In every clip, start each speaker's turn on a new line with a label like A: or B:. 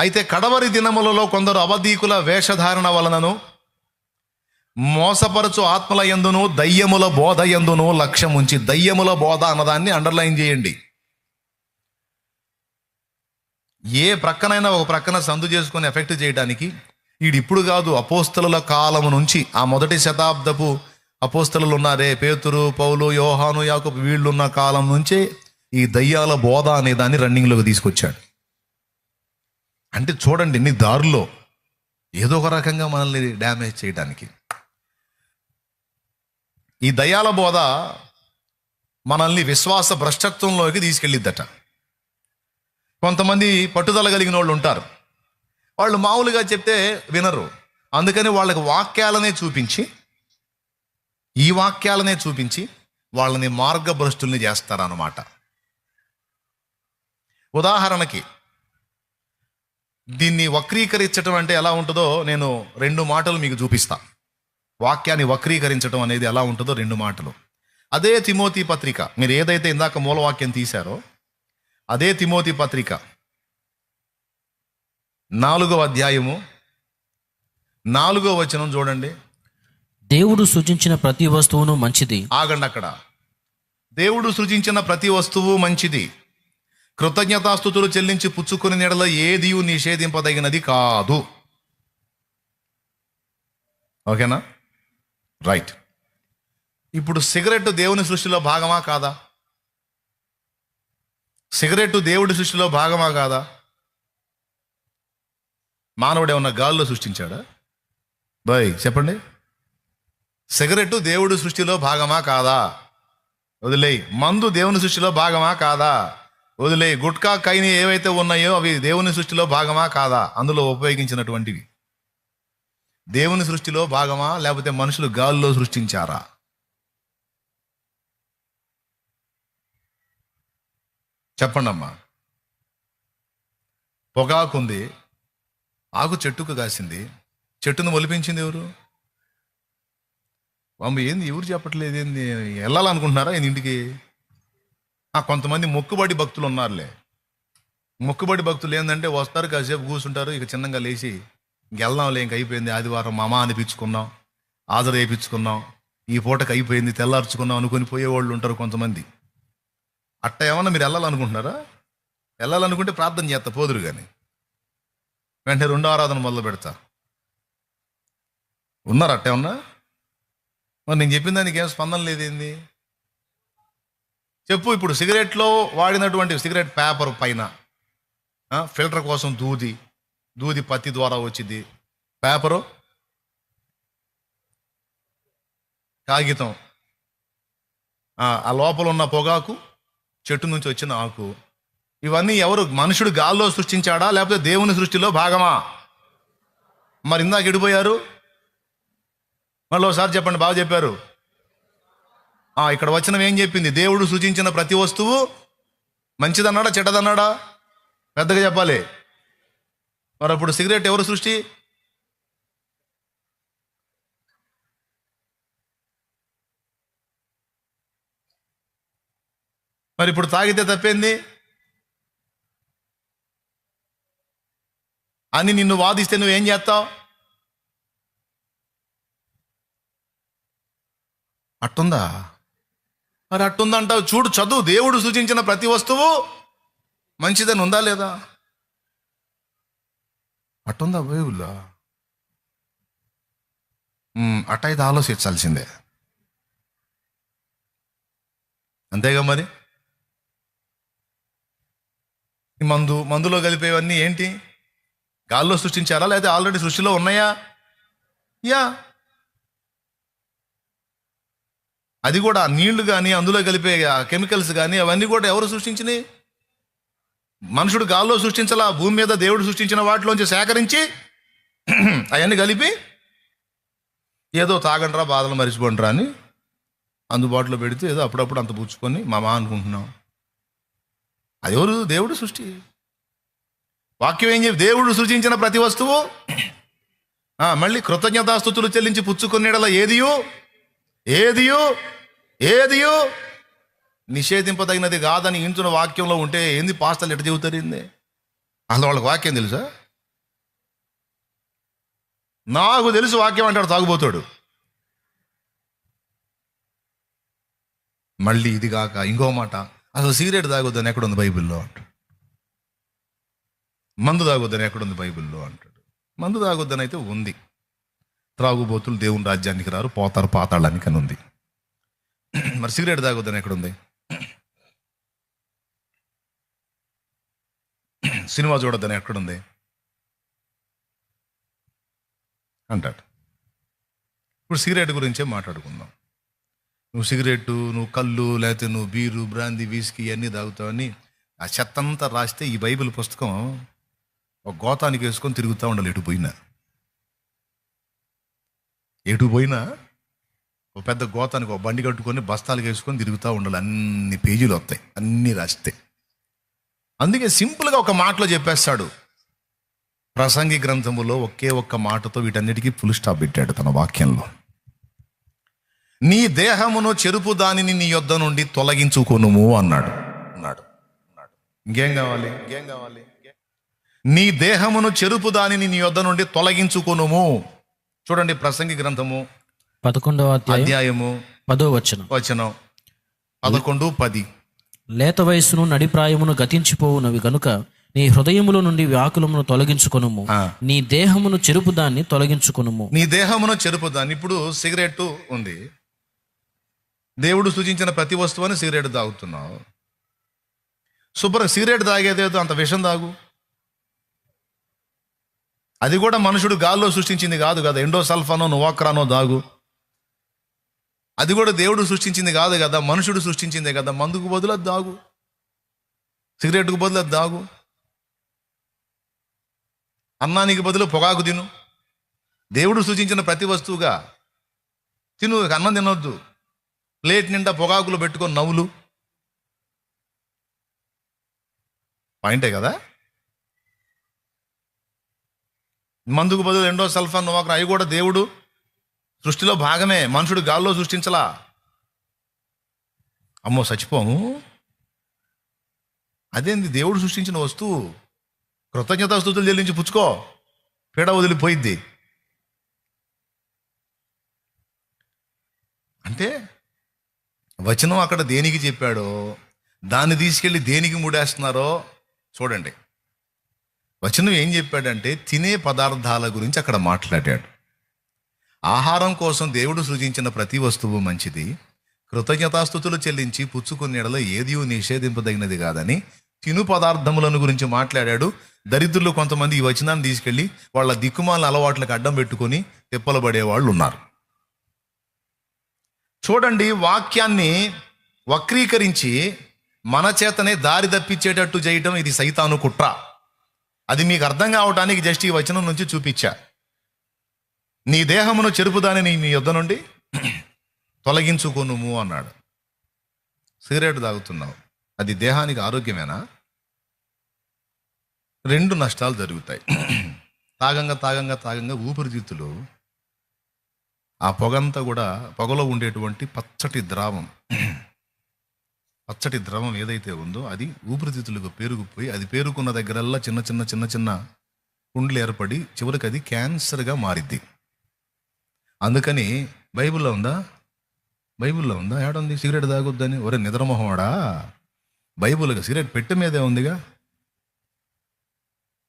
A: అయితే కడవరి దినములలో కొందరు అవధీకుల వేషధారణ వలనను మోసపరచు ఆత్మల ఎందును దయ్యముల బోధ ఎందును లక్ష్యం ఉంచి దయ్యముల బోధ అన్నదాన్ని అండర్లైన్ చేయండి. ఏ ప్రక్కనైనా ఒక ప్రక్కన సందు చేసుకొని ఎఫెక్ట్ చేయడానికి ఇప్పుడు కాదు అపోస్తలుల కాలం నుంచి ఆ మొదటి శతాబ్దపు అపోస్తలు ఉన్నారే పేతురు పౌలు యోహాను యాకు వీళ్ళున్న కాలం నుంచే ఈ దయ్యాల బోధ అనే దాన్ని రన్నింగ్లోకి తీసుకొచ్చాడు. అంటే చూడండి నీ దారిలో ఏదో ఒక రకంగా మనల్ని డ్యామేజ్ చేయడానికి ఈ దయాల బోధ మనల్ని విశ్వాస భ్రష్టత్వంలోకి తీసుకెళ్ళిద్దట. కొంతమంది పట్టుదల కలిగిన వాళ్ళు ఉంటారు. వాళ్ళు మామూలుగా చెప్తే వినరు. అందుకని వాళ్ళకి వాక్యాలనే చూపించి ఈ వాక్యాలనే చూపించి వాళ్ళని మార్గభ్రష్టుల్ని చేస్తారన్నమాట. ఉదాహరణకి దీన్ని వక్రీకరించడం అంటే ఎలా ఉంటుందో నేను రెండు మాటలు మీకు చూపిస్తా. వాక్యాన్ని వక్రీకరించడం అనేది ఎలా ఉంటుందో రెండు మాటలు. అదే తిమోతి పత్రిక మీరు ఏదైతే ఇందాక మూలవాక్యం తీశారో అదే తిమోతి పత్రిక నాలుగో అధ్యాయము నాలుగో వచనం చూడండి.
B: దేవుడు సృజించిన ప్రతి వస్తువును మంచిది.
A: ఆగండి అక్కడ. దేవుడు సృజించిన ప్రతి వస్తువు మంచిది. కృతజ్ఞతాస్థుతులు చెల్లించి పుచ్చుకుని నీడలో ఏది నిషేధింపదగినది కాదు. ఓకేనా? రైట్. ఇప్పుడు సిగరెట్ దేవుని సృష్టిలో భాగమా కాదా? సిగరెట్ దేవుడి సృష్టిలో భాగమా కాదా? మానవుడు ఏమన్నా గాల్లో సృష్టించాడా? బాయ్ చెప్పండి. సిగరెట్ దేవుడి సృష్టిలో భాగమా కాదా? వదిలేయ్. మందు దేవుని సృష్టిలో భాగమా కాదా? వదిలే గుట్కా కైని ఏవైతే ఉన్నాయో అవి దేవుని సృష్టిలో భాగమా కాదా? అందులో ఉపయోగించినటువంటివి. దేవుని సృష్టిలో భాగమా? లేకపోతే మనుషులు గాల్లో సృష్టించారా? చెప్పండి అమ్మా పొగాకుంది ఆకు చెట్టుకు కాసింది. చెట్టును ఒలిపించింది ఎవరు? అమ్మ ఏంది ఎవరు చెప్పట్లేదు? ఏంది వెళ్ళాలనుకుంటున్నారా? ఏంది ఇంటికి? కొంతమంది మొక్కుబడి భక్తులు ఉన్నారులే మొక్కుబడి భక్తులు ఏంటంటే వస్తారు కాసేపు కూర్చుంటారు ఇక చిన్నగా లేచి గెల్దాంలే ఇంక అయిపోయింది ఆదివారం మామ అనిపించుకున్నాం హాజరు వేయించుకున్నాం ఈ పూటకి అయిపోయింది తెల్లార్చుకున్నాం అనుకుని పోయేవాళ్ళు ఉంటారు కొంతమంది. అట్ట ఏమన్నా మీరు వెళ్ళాలనుకుంటున్నారా? వెళ్ళాలనుకుంటే ప్రార్థన చేస్తా పోదురు కానీ వెంటనే రెండో ఆరాధన మొదలు పెడతా. ఉన్నారు అట్ట ఏమన్నా? మరి నేను చెప్పిన దానికి ఏం స్పందన లేదేంది? చెప్పు ఇప్పుడు సిగరెట్లో వాడినటువంటి సిగరెట్ పేపర్ పైన ఫిల్టర్ కోసం దూది దూది పత్తి ద్వారా వచ్చింది. పేపరు కాగితం ఆ, లోపల ఉన్న పొగాకు చెట్టు నుంచి వచ్చిన ఆకు. ఇవన్నీ ఎవరు మనుషుడు గాల్లో సృష్టించాడా లేకపోతే దేవుని సృష్టిలో భాగమా? మరి ఇందాక ఎడిపోయారు? మళ్ళీ ఒకసారి చెప్పండి బాగా చెప్పారు. ఇక్కడ వచనం ఏం చెప్పింది? దేవుడు సూచించిన ప్రతి వస్తువు మంచిదన్నాడా చెడ్డదన్నాడా? పెద్దగా చెప్పాలి. మరి అప్పుడు సిగరెట్ ఎవరు సృష్టి? మరి ఇప్పుడు తాగితే తప్పేంది? అని నిన్ను వాదిస్తే నువ్వేం చేస్తావు? అట్టుందా? మరి అట్టుందంటావు. చూడు చదువు. దేవుడు సూచించిన ప్రతి వస్తువు మంచిదని ఉందా లేదా? అట్టుందా బైబుల్లో? అట్ట అయితే ఆలోచించాల్సిందే. అంతేగా మరి? ఈ మందు మందులో కలిపేవన్నీ ఏంటి? గాల్లో సృష్టించారా? లేదా ఆల్రెడీ సృష్టిలో ఉన్నాయా? యా. అది కూడా నీళ్ళు కానీ అందులో కలిపే కెమికల్స్ కానీ అవన్నీ కూడా ఎవరు సృష్టించినాయి? మనుషుడు గాల్లో సృష్టించలా భూమి మీద దేవుడు సృష్టించిన వాటిలోంచి సేకరించి అవన్నీ కలిపి ఏదో తాగండ్రా బాధలు మరిచిపోండిరా అని అందుబాటులో పెడితే ఏదో అప్పుడప్పుడు అంత పుచ్చుకొని మామా అనుకుంటున్నాం. అది ఎవరు? దేవుడు సృష్టి. వాక్యం ఏం చెప్పి దేవుడు సృష్టించిన ప్రతి వస్తువు మళ్ళీ కృతజ్ఞతాస్థుతులు చెల్లించి పుచ్చుకునేడల ఏదియో ఏదియు? ఏదియు? నిషేధింపదగినది కాదని ఇంచున వాక్యంలో ఉంటే ఏంది పాస్తలు ఎట్ట చెబుతారు ఏంది? వాళ్ళకి వాక్యం తెలుసా? నాకు తెలుసు వాక్యం అంటాడు తాగుబోతాడు. మళ్ళీ ఇది కాక ఇంకో మాట అసలు సిగరెట్ తాగొద్దని ఎక్కడుంది బైబిల్లో అంటాడు. మందు తాగొద్దని ఎక్కడుంది బైబిల్లో అంటాడు. మందు తాగొద్దని అయితే ఉంది. త్రాగుబోతులు దేవుని రాజ్యానికి రారు పోతారు పాతాళానికి అని ఉంది మరి సిగరెట్ తాగొద్దని ఎక్కడుంది? సినిమా చూడొద్దని ఎక్కడుంది? అంటాడు. ఇప్పుడు సిగరెట్ గురించే మాట్లాడుకుందాం. నువ్వు సిగరెట్టు నువ్వు కళ్ళు లేకపోతే నువ్వు బీరు బ్రాంది వీస్కి ఇవన్నీ తాగుతావని ఆ చెత్తంతా రాస్తే ఈ బైబిల్ పుస్తకం ఒక గోతానికి వేసుకొని తిరుగుతూ ఉండాలి ఎటు పోయినా. ఎటు పోయినా ఒక పెద్ద గోతానికి ఒక బండి కట్టుకొని బస్తాలకు వేసుకొని తిరుగుతూ ఉండాలి. అన్ని పేజీలు వస్తాయి. అన్నీ రాస్తే. అందుకే సింపుల్గా ఒక మాటలో చెప్పేస్తాడు. ప్రసంగి గ్రంథములో ఒకే ఒక్క మాటతో వీటన్నిటికీ ఫుల్ స్టాప్ పెట్టాడు తన వాక్యంలో. నీ దేహమును చెరుపు దానిని నీ యొద్ద నుండి తొలగించుకొనుము అన్నాడు. అన్నాడు. అన్నాడు. ఇంకేం కావాలి? ఇంకేం కావాలి? నీ దేహమును చెరుపు దానిని నీ యొద్ద నుండి తొలగించుకొనుము. చూడండి ప్రసంగి గ్రంథము
B: పదకొండవ అధ్యాయం
A: అధ్యాయము
B: పదో వచనం.
A: వచనం. పదకొండు పది.
B: లేత వయస్సును నడిప్రాయమును గతించిపోవునవి గనుక నీ హృదయములో నుండి వ్యాకులమును తొలగించుకొనుము.
A: ఆ.
B: నీ దేహమును చెరుపు దాన్ని తొలగించుకొనుము.
A: నీ దేహమును చెరుపు దాన్ని. ఇప్పుడు సిగరెట్ ఉంది. దేవుడు సూచించిన ప్రతి వస్తువుని సిగరెట్ తాగుతున్నావు. శుభ్ర సిగరెట్ తాగేదేదో అంత విషం తాగు. అది కూడా మనుషుడు గాల్లో సృష్టించింది కాదు కదా. ఎండో సల్ఫానో నువాక్రానో దాగు. అది కూడా దేవుడు సృష్టించింది కాదు కదా. మనుషుడు సృష్టించిందే కదా. మందుకు బదులు అది దాగు. సిగరెట్కు బదులు అది దాగు. అన్నానికి బదులు పొగాకు తిను. దేవుడు సూచించిన ప్రతి వస్తువుగా తిను అన్నం తినొద్దు. ప్లేట్ నిండా పొగాకులు పెట్టుకొని నవ్వులు. పాయింటే కదా? మందుకు బదులు ఎండో సల్ఫాన్ నోవాకరం అవి కూడా దేవుడు సృష్టిలో భాగమే మనుషుడు గాల్లో సృష్టించలా. అమ్మో చచ్చిపోము. అదేంది దేవుడు సృష్టించిన వస్తువు కృతజ్ఞత స్థుతులు చెల్లించి పుచ్చుకో పీడ వదిలిపోయిద్ది. అంటే వచనం అక్కడ దేనికి చెప్పాడో దాన్ని తీసుకెళ్ళి దేనికి ముడేస్తున్నారో చూడండి. వచనం ఏం చెప్పాడంటే తినే పదార్థాల గురించి అక్కడ మాట్లాడాడు. ఆహారం కోసం దేవుడు సృజించిన ప్రతి వస్తువు మంచిది. కృతజ్ఞతాస్థుతులు చెల్లించి పుచ్చుకునేడలో ఏది నిషేధింపదగినది కాదని తిను పదార్థములను గురించి మాట్లాడాడు. దరిద్రులు కొంతమంది ఈ వచనాన్ని తీసుకెళ్ళి వాళ్ళ దిక్కుమాల అలవాట్లకు అడ్డం పెట్టుకొని తిప్పలబడే వాళ్ళు ఉన్నారు చూడండి వాక్యాన్ని వక్రీకరించి మన చేతనే దారి తప్పించేటట్టు చేయటం ఇది సైతాను కుట్ర. అది మీకు అర్థం కావటానికి జస్ట్ ఈ వచనం నుంచి చూపించా. నీ దేహమును చెరుపుదాని నీ యుద్ధ నుండి తొలగించుకొనుము అన్నాడు. సిగరెట్ తాగుతున్నావు. అది దేహానికి ఆరోగ్యమేనా? రెండు నష్టాలు జరుగుతాయి. తాగంగా తాగంగా తాగంగా ఊపిరితిత్తులు ఆ పొగంతా కూడా పొగలో ఉండేటువంటి పచ్చటి ద్రావం. పచ్చటి ద్రవం ఏదైతే ఉందో అది ఊపిరితిత్తులకు పేరుకుపోయి అది పేరుకున్న దగ్గరల్లా చిన్న చిన్న చిన్న చిన్న కుండ్లు ఏర్పడి చివరికి అది క్యాన్సర్గా మారిద్ది. అందుకని బైబిల్లో ఉందా? బైబిల్లో ఉందా? ఏడుంది? సిగరెట్ తాగొద్దని? ఒరే నిద్రమొహమాడా? బైబిల్గా సిగరెట్ పెట్టె మీదే ఉందిగా.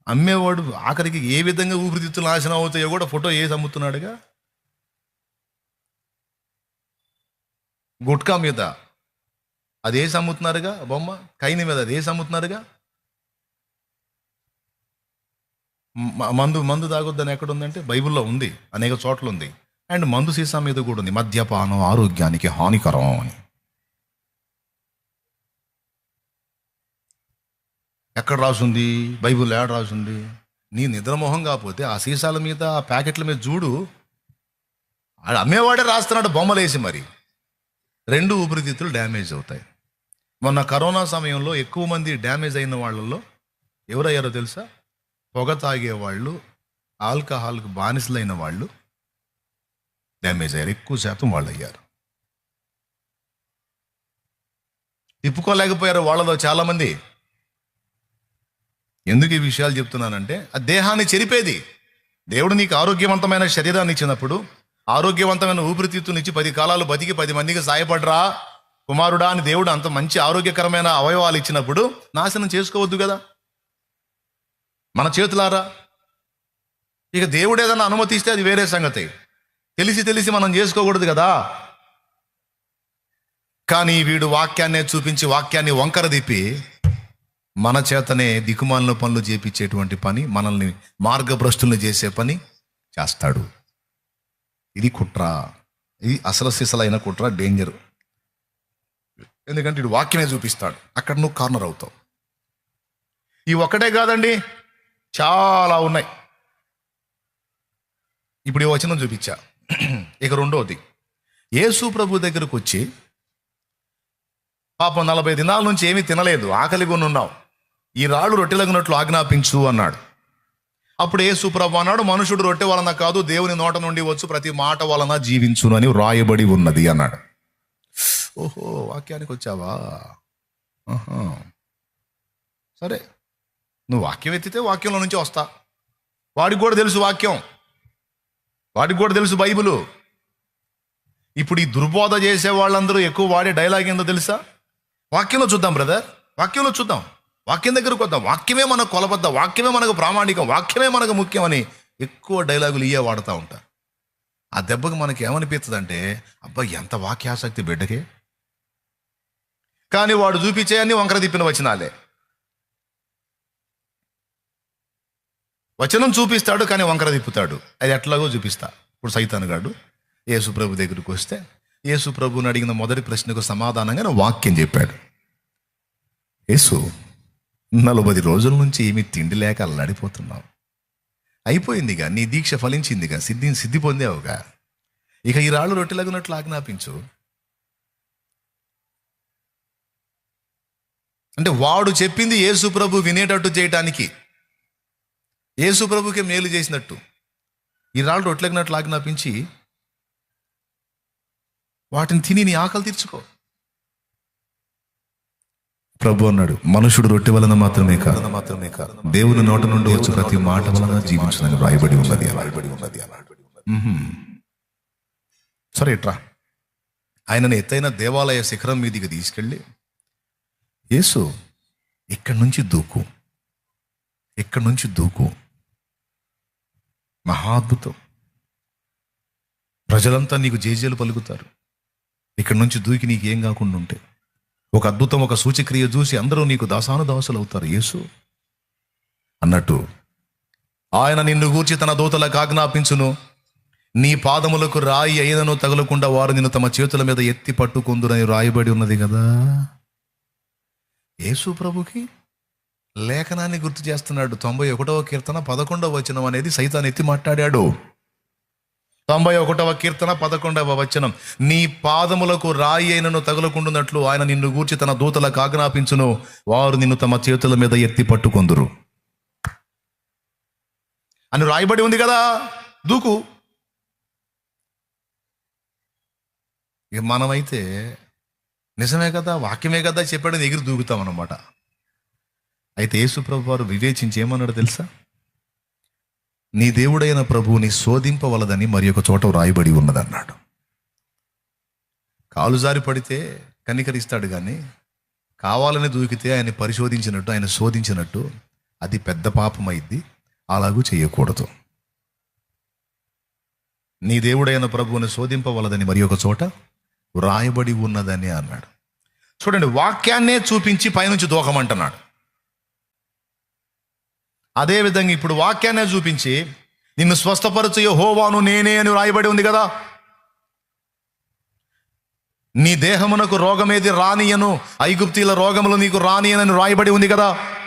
A: అమ్మేవాడు ఆఖరికి ఏ విధంగా ఊపిరితిత్తులు నాశనం అవుతాయో కూడా ఫోటో వేసి అమ్ముతున్నాడుగా. గుట్కా మీద అది వేసి అమ్ముతున్నారుగా? బొమ్మ? కైని మీద అది. వేసి అమ్ముతున్నారుగా? మందు మందు తాగొద్దని ఎక్కడ ఉందంటే బైబిల్లో ఉంది. అనేక చోట్ల ఉంది అండ్ మందు సీసా మీద కూడా ఉంది. మద్యపానం ఆరోగ్యానికి హానికరం అని. ఎక్కడ రాసుంది? బైబిల్ ఏడ రాసుంది? నీ నిద్రమోహం కాకపోతే ఆ సీసాల మీద ఆ ప్యాకెట్ల మీద చూడు. ఆడ అమ్మేవాడే రాస్తున్నాడు బొమ్మలేసి మరి. రెండు ఊపిరితిత్తులు డ్యామేజ్ అవుతాయి. మొన్న కరోనా సమయంలో ఎక్కువ మంది డ్యామేజ్ అయిన వాళ్ళల్లో ఎవరయ్యారో తెలుసా? పొగ తాగే వాళ్ళు ఆల్కహాల్కి బానిసలైన వాళ్ళు డ్యామేజ్ అయ్యారు. ఎక్కువ శాతం వాళ్ళు అయ్యారు తిప్పుకోలేకపోయారు వాళ్ళలో చాలామంది. ఎందుకు ఈ విషయాలు చెప్తున్నానంటే ఆ దేహాన్ని చెరిపేది. దేవుడు నీకు ఆరోగ్యవంతమైన శరీరాన్ని ఇచ్చినప్పుడు ఆరోగ్యవంతమైన ఊపిరితిత్తునిచ్చి పది కాలాలు బతికి పది మందికి సాయపడరా. కుమారుడా అని దేవుడు అంత మంచి ఆరోగ్యకరమైన అవయవాలు ఇచ్చినప్పుడు నాశనం చేసుకోవద్దు కదా? మన చేతులారా? ఇక దేవుడు ఏదైనా అనుమతిస్తే అది వేరే సంగతి. తెలిసి తెలిసి మనం చేసుకోకూడదు కదా? కానీ వీడు వాక్యాన్నే చూపించి వాక్యాన్ని వంకర దిప్పి మన చేతనే దిక్కుమాలిన పనులు చేపించేటువంటి పని మనల్ని మార్గభ్రష్టులను చేసే పని చేస్తాడు. ఇది కుట్ర. ఇది అసలు సిసలైన కుట్ర డేంజర్. ఎందుకంటే ఇడు వాక్యమే చూపిస్తాడు. అక్కడ నువ్వు కార్నర్ అవుతావు. ఈ ఒక్కటే కాదండి చాలా ఉన్నాయి. ఇప్పుడు ఈ వచనం చూపించా. ఇక రెండోది యేసు ప్రభు దగ్గరకు వచ్చి పాపం నలభై దినాల నుంచి ఏమీ తినలేదు ఆకలిగా ఉన్నావు ఈ రాళ్ళు రొట్టెలగినట్లు ఆజ్ఞాపించు అన్నాడు. అప్పుడు యేసు ప్రభు అన్నాడు మనుషుడు రొట్టె వలన కాదు దేవుని నోట నుండి వచ్చు ప్రతి మాట వలన జీవించును అని వ్రాయబడి ఉన్నది అన్నాడు. ఓహో వాక్యానికి వచ్చావా? సరే నువ్వు వాక్యం ఎత్తితే వాక్యంలో నుంచి వస్తా. వాడికి కూడా తెలుసు వాక్యం. వాడికి కూడా తెలుసు బైబిలు. ఇప్పుడు ఈ దుర్బోధ చేసే వాళ్ళందరూ ఎక్కువ వాడే డైలాగ్ ఏందో తెలుసా? వాక్యంలో చూద్దాం బ్రదర్. వాక్యంలో చూద్దాం. వాక్యం దగ్గరకు వద్దాం. వాక్యమే మనకు కొలబద్ద వాక్యమే మనకు ప్రామాణికం వాక్యమే మనకు ముఖ్యమని ఎక్కువ డైలాగులు ఇయే వాడుతూ ఉంటారు. ఆ దెబ్బకి మనకి ఏమనిపిస్తుంది అంటే అబ్బా ఎంత వాక్యాసక్తి బిడ్డకే. కానీ వాడు చూపించే అన్ని వంకర తిప్పిన వచనాలే. వచనం చూపిస్తాడు కానీ వంకర తిప్పుతాడు. అది ఎట్లాగో చూపిస్తా. ఇప్పుడు సైతాను గాడు యేసు ప్రభు దగ్గరికి వస్తే యేసు ప్రభుని అడిగిన మొదటి ప్రశ్నకు సమాధానంగా వాక్యం చెప్పాడు. యేసు నలభై రోజుల నుంచి ఏమీ తిండి లేక అల్లాడిపోతున్నావు. అయిపోయిందిగా నీ దీక్ష ఫలించిందిగా సిద్ధి సిద్ధి పొందావుగా. ఇక ఈ రాళ్ళు రొట్టెలగినట్లు ఆజ్ఞాపించు. అంటే వాడు చెప్పింది యేసు ప్రభు వినేటట్టు చేయటానికి. యేసు ప్రభుకి మేలు చేసినట్టు. ఈ రాళ్ళు రొట్టెలగినట్లు ఆజ్ఞాపించి వాటిని తిని నీ ఆకలి తీర్చుకో. ప్రభు అన్నాడు మనుషుడు రొట్టె వలన మాత్రమే కాదు మాత్రమే కాదు దేవుని నోట నుండి వచ్చు ప్రతి మాట వలన జీవించడానికి రాయబడి ఉన్నది రాయబడి ఉన్నది అన్నాడు సరే ఇట్రా. ఆయనను ఎత్తైన దేవాలయ శిఖరం మీదికి తీసుకెళ్ళి యేసు ఇక్కడి నుంచి దూకు. ఇక్కడి నుంచి దూకు. మహాద్భుతం ప్రజలంతా నీకు జేజేలు పలుకుతారు. ఇక్కడి నుంచి దూకి నీకు ఏం కాకుండా ఉంటే. ఒక అద్భుతం ఒక సూచక్రియ చూసి అందరూ నీకు దాసానుదాసులు అవుతారు యేసు. అన్నట్టు ఆయన నిన్ను గూర్చి తన దూతలకు ఆజ్ఞాపించును. నీ పాదములకు రాయి అయినను తగలకుండా వారు నిన్ను తమ చేతుల మీద ఎత్తి పట్టుకుందురని రాయబడి ఉన్నది కదా యేసు ప్రభుకి లేఖనాన్ని గుర్తు చేస్తున్నాడు. తొంభై ఒకటవ కీర్తన పదకొండవ వచనం అనేది సైతాన్ ఎత్తి మాట్లాడాడు. తొంభై ఒకటవ కీర్తన పదకొండవ వచనం. నీ పాదములకు రాయి అయినను తగులకుండునట్లు ఆయన నిన్ను గూర్చి తన దూతలకు ఆజ్ఞాపించును. వారు నిన్ను తమ చేతుల మీద ఎత్తి పట్టుకొందురు. అని రాయబడి ఉంది కదా? దూకు. మనమైతే నిజమే కదా? వాక్యమే కదా? చెప్పాడని ఎగిరి దూకుతాం అన్నమాట అయితే యేసుప్రభు వారు వివేచించి ఏమన్నాడు తెలుసా? నీ దేవుడైన ప్రభువుని శోధింపవలదని మరి ఒక చోట రాయబడి ఉన్నదన్నాడు. కాలు జారి పడితే కనికరిస్తాడు కానీ కావాలని దూకితే ఆయన పరిశోధించినట్టు ఆయన శోధించినట్టు అది పెద్ద పాపమైద్ది అలాగూ చేయకూడదు. నీ దేవుడైన ప్రభువుని శోధింపవలదని మరి ఒక చోట వ్రాయబడి ఉన్నదని అన్నాడు. చూడండి వాక్యాన్నే చూపించి పైనుంచి దూకమంటున్నాడు అదేవిధంగా ఇప్పుడు వాక్యాన్నే చూపించి నిన్ను స్వస్థపరచు హోవాను నేనే అని వ్రాయబడి ఉంది కదా. నీ దేహమునకు రోగమేది రానియను ఐగుప్తీల రోగములు నీకు రానియనని రాయబడి ఉంది కదా.